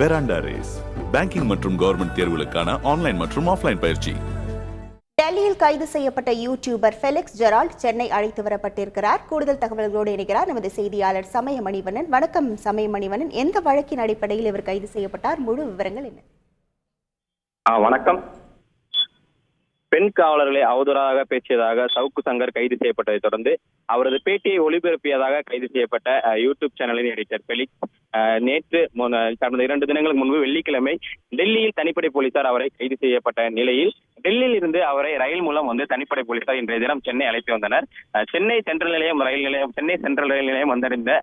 பெராண்டா Race banking மற்றும் government தேர்வுகளுக்கான online மற்றும் ஆஃப்லைன் பயிற்சி. டெல்லியில் கைது செய்யப்பட்ட யூடியூபர் ஃபெலிக்ஸ் ஜெரால்ட் சென்னை அழைத்து வரப்பட்டிருக்கிறார். கூடுதல் தகவல்களோடு இணைக்கிறார் நமது செய்தியாளர் சமய மணிவண்ணன் வணக்கம் சமய மணிவண்ணன் எந்த வழக்கின் அடிப்படையில் இவர் கைது செய்யப்பட்டார்? முழு விவரங்கள் என்ன? வணக்கம். பெண் காவலர்களை அவதூறாக பேசியதாக சவுக்கு சங்கர் கைது செய்யப்பட்டதை தொடர்ந்து அவரது பேட்டியை ஒளிபரப்பியதாக கைது செய்யப்பட்ட யூடியூப் சேனலின் எடிட்டர் பெலிக்ஸ் அஹ், நேற்று கடந்த இரண்டு தினங்களுக்கு முன்பு வெள்ளிக்கிழமை டெல்லியில் தனிப்படை போலீசார் அவரை கைது செய்யப்பட்ட நிலையில் டெல்லியில் இருந்து அவரை ரயில் மூலம் வந்து தனிப்படை போலீசார் இன்றைய தினம் சென்னை அழைத்து வந்தனர். சென்னை சென்ட்ரல் நிலையம் ரயில் நிலையம் சென்னை சென்ட்ரல் ரயில் நிலையம் வந்தடைந்த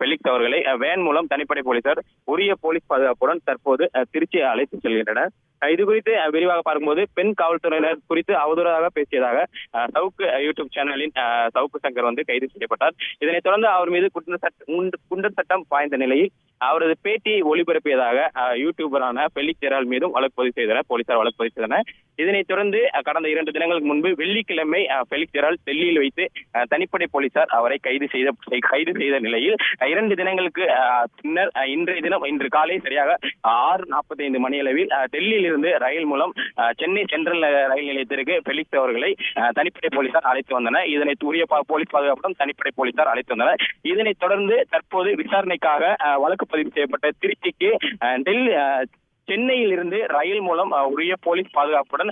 பெலிக்ஸ் அவர்களை வேன் மூலம் தனிப்படை போலீசார் உரிய போலீஸ் பாதுகாப்புடன் தற்போது திருச்சி அழைத்து செல்கின்றனர். இது குறித்து விரிவாக பார்க்கும்போது பெண் காவல்துறையினர் குறித்து அவதூறாக பேசியதாக சவுக்கு யூடியூப் சேனலின் சவுக்கு சங்கர் வந்து கைது செய்யப்பட்டார். இதனைத் தொடர்ந்து அவர் மீது குண்டர் சட்டம் பாய்ந்த நிலையில் அவரது பேட்டியை ஒளிபரப்பியதாக யூடியூபரான பெலிக் ஜெரால் மீதும் வழக்கு பதிவு செய்தனர். போலீசார் வழக்கு பதிவு செய்தனர். இதனைத் தொடர்ந்து கடந்த இரண்டு தினங்களுக்கு முன்பு வெள்ளிக்கிழமை பெலிக் ஜெரால் டெல்லியில் வைத்து தனிப்படை போலீசார் அவரை கைது செய்த கைது செய்த நிலையில் இரண்டு தினங்களுக்கு பின்னர் இன்றைய தினம் இன்று காலை சரியாக ஆறு நாற்பத்தி ஐந்து மணியளவில் டெல்லியில் இருந்து ரயில் மூலம் சென்னை சென்ட்ரல் ரயில் நிலையத்திற்கு பெலிக்ஸ் அவர்களை அஹ், தனிப்படை போலீசார் அழைத்து வந்தனர். இதனை உரிய போலீஸ் பாதுகாப்புடன் தனிப்படை போலீசார் அழைத்து வந்தனர். இதனைத் தொடர்ந்து தற்போது விசாரணைக்காக வழக்கு பதிவு செய்யப்பட்ட திருச்சிக்கு அஹ், சென்னையில் இருந்து ரயில் மூலம் உரிய போலீஸ் பாதுகாப்புடன்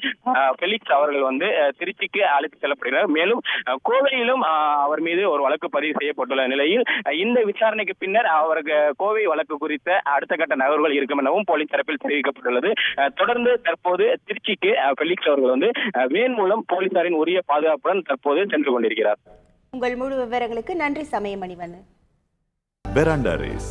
பெலிக்ஸ் அவர்கள் வந்து திருச்சிக்கு அழைத்து செல்லப்படுகிறார். மேலும் கோவையிலும் அவர் மீது ஒரு வழக்கு பதிவு செய்யப்பட்டுள்ள நிலையில் இந்த விசாரணைக்கு பின்னர் அவருக்கு கோவை வழக்கு குறித்த அடுத்த கட்ட நகர்வுகள் இருக்கும் எனவும் போலீஸ் தரப்பில் தெரிவிக்கப்பட்டுள்ளது. தொடர்ந்து தற்போது திருச்சிக்கு பெலிக்ஸ் அவர்கள் வந்து வேன் மூலம் போலீசாரின் உரிய பாதுகாப்புடன் தற்போது சென்று கொண்டிருக்கிறார். உங்கள் முழு விவரங்களுக்கு நன்றி சமய மணிவண்ணன் பெராண்டா ரேஸ்